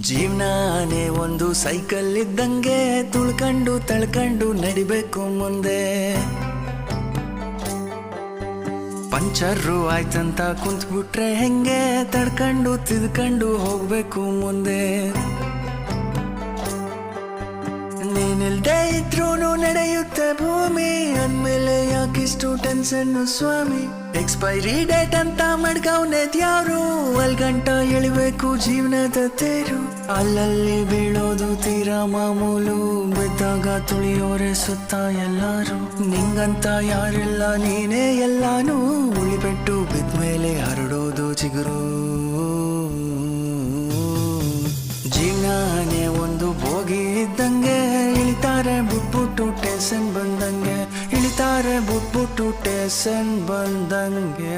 ಜೀವನಾನೇ ಒಂದು ಸೈಕಲ್ ಇದ್ದಂಗೆ ತುಳ್ಕಂಡು ತಳ್ಕಂಡು ನಡಿಬೇಕು ಮುಂದೆ. ಪಂಚರ್ರು ಆಯ್ತಂತ ಕುಂತ್ಬಿಟ್ರೆ ಹೆಂಗೆ? ತಡ್ಕಂಡು ತಿದ್ಕಂಡು ಹೋಗ್ಬೇಕು ಮುಂದೆ. ನೀನಿಲ್ದೇ ಅಂದ್ಮೇಲೆ ಯಾಕಿಷ್ಟು ಅನ್ನು ಸ್ವಾಮಿ. ಎಕ್ಸ್ಪೈರಿ ಡೇಟ್ ಅಂತ ಮಡ್ಕವ್ನೇ ತ್ಯಾರು ಅಲ್ ಗಂಟ ಎಳಿಬೇಕು ಜೀವನದ ತೇರು. ಅಲ್ಲಲ್ಲಿ ಬೀಳೋದು ತೀರಾ ಮಾಮೂಲು. ಬಿದ್ದಾಗ ತುಳಿಯೋರೆ ಸುತ್ತ ಎಲ್ಲಾರು. ನಿಂಗಂತ ಯಾರಿಲ್ಲ, ನೀನೇ ಎಲ್ಲಾನು. ಉಳಿಬೆಟ್ಟು ಬಿದ್ಮೇಲೆ ಹರಡೋದು ಚಿಗುರು. ಜೀವನೇ ಒಂದು ಬೋಗಿ ಇದ್ದಂಗೆ ಇಳಿತಾರೆ. ಬುಟ್ಬುಟ್ಟು ಟೆನ್ಷನ್ ಬಂದಂಗೆ ಇಳಿತಾರೆ ಬುಟ್ಬುಟ್ಟು ಟೇಸನ್ ಬಂದಂಗೆ